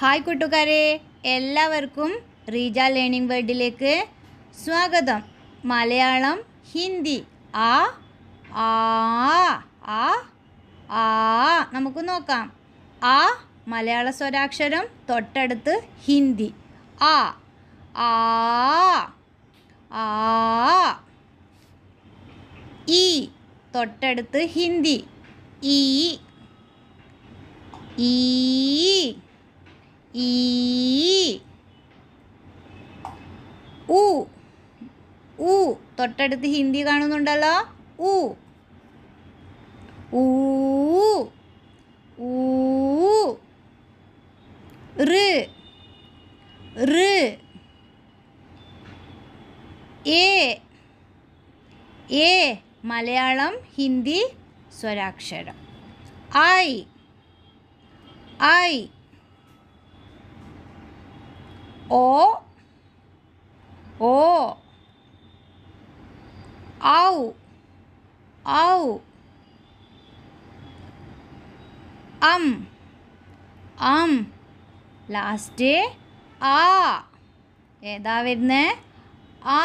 Hi കൂട്ടുകാരെ എല്ലാവർക്കും Reeja learning വേൾഡിലേക്ക് സ്വാഗതം. മലയാളം ഹിന്ദി ആ ആ ആ ആ നമുക്ക് നോക്കാം. ആ മലയാള സ്വരാക്ഷരം തൊട്ടടുത്ത് ഹിന്ദി. ആ ആ ആ ഈ തൊട്ടടുത്ത് ഹിന്ദി. ഈ ഈ ഈ ഉ ഉ തൊട്ടടുത്ത് ഹിന്ദി കാണുന്നുണ്ടല്ലോ. ഉ ഊ. ഊ. റ്. എ എ മലയാളം ഹിന്ദി സ്വരാക്ഷരം. ഐ. ഐ. ഓ ഓ ഔ ഔ അം അം ലാസ്റ്റ് ആ ഏതാ വരുന്നത് ആ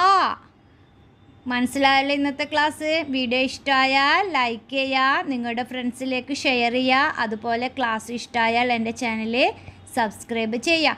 മനസ്സിലായല്ലോ ഇന്നത്തെ ക്ലാസ്? വീഡിയോ ഇഷ്ടമായാൽ ലൈക്ക് ചെയ്യുക നിങ്ങളുടെ ഫ്രണ്ട്സിലേക്ക് ഷെയർ ചെയ്യുക അതുപോലെ ക്ലാസ് ഇഷ്ടമായാൽ എന്റെ ചാനൽ സബ്സ്ക്രൈബ് ചെയ്യുക